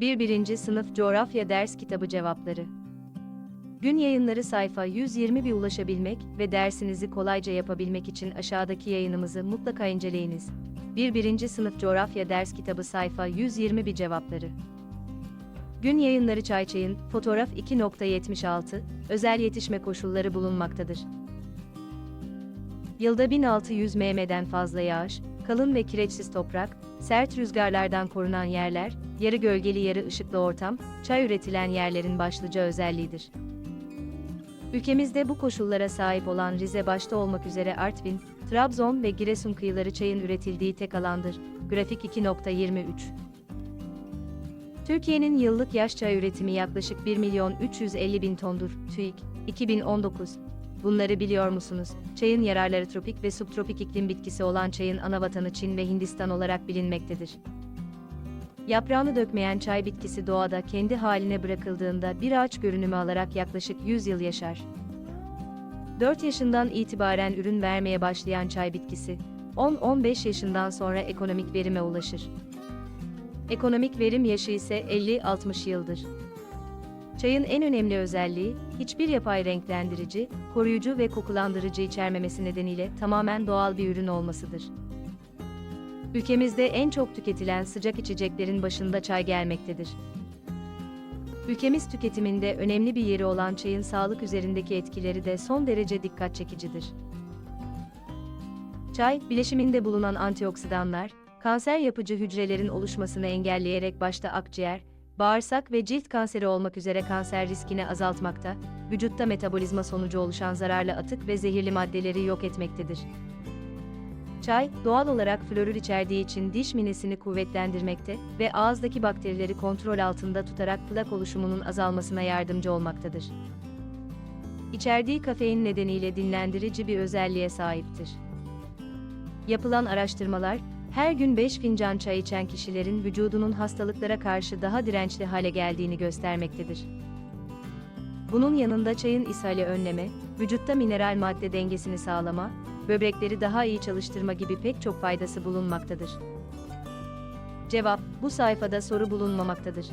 1. 1. Sınıf Coğrafya Ders Kitabı Cevapları Gün yayınları sayfa 120 bir ulaşabilmek ve dersinizi kolayca yapabilmek için aşağıdaki yayınımızı mutlaka inceleyiniz. 1. 1. Sınıf Coğrafya Ders Kitabı sayfa 120 bir cevapları Gün yayınları Çayçay'ın, fotoğraf 2.76, özel yetişme koşulları bulunmaktadır. Yılda 1600 mm'den fazla yağış, kalın ve kireçsiz toprak, sert rüzgarlardan korunan yerler, yarı gölgeli yarı ışıklı ortam, çay üretilen yerlerin başlıca özelliğidir. Ülkemizde bu koşullara sahip olan Rize başta olmak üzere Artvin, Trabzon ve Giresun kıyıları çayın üretildiği tek alandır. Grafik 2.23 Türkiye'nin yıllık yaş çay üretimi yaklaşık 1 milyon 350 bin tondur. TÜİK, 2019. Bunları biliyor musunuz? Çayın yararları tropik ve subtropik iklim bitkisi olan çayın ana vatanı Çin ve Hindistan olarak bilinmektedir. Yaprağını dökmeyen çay bitkisi doğada kendi haline bırakıldığında bir ağaç görünümü alarak yaklaşık 100 yıl yaşar. 4 yaşından itibaren ürün vermeye başlayan çay bitkisi, 10-15 yaşından sonra ekonomik verime ulaşır. Ekonomik verim yaşı ise 50-60 yıldır. Çayın en önemli özelliği, hiçbir yapay renklendirici, koruyucu ve kokulandırıcı içermemesi nedeniyle tamamen doğal bir ürün olmasıdır. Ülkemizde en çok tüketilen sıcak içeceklerin başında çay gelmektedir. Ülkemiz tüketiminde önemli bir yeri olan çayın sağlık üzerindeki etkileri de son derece dikkat çekicidir. Çay, bileşiminde bulunan antioksidanlar, kanser yapıcı hücrelerin oluşmasını engelleyerek başta akciğer, bağırsak ve cilt kanseri olmak üzere kanser riskini azaltmakta, vücutta metabolizma sonucu oluşan zararlı atık ve zehirli maddeleri yok etmektedir. Çay, doğal olarak florür içerdiği için diş minesini kuvvetlendirmekte ve ağızdaki bakterileri kontrol altında tutarak plak oluşumunun azalmasına yardımcı olmaktadır. İçerdiği kafein nedeniyle dinlendirici bir özelliğe sahiptir. Yapılan araştırmalar, her gün 5 fincan çay içen kişilerin vücudunun hastalıklara karşı daha dirençli hale geldiğini göstermektedir. Bunun yanında çayın ishali önleme, vücutta mineral madde dengesini sağlama, böbrekleri daha iyi çalıştırma gibi pek çok faydası bulunmaktadır. Cevap, bu sayfada soru bulunmamaktadır.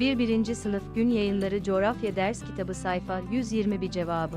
1. 1. Sınıf Gün Yayınları Coğrafya Ders Kitabı sayfa 121 cevabı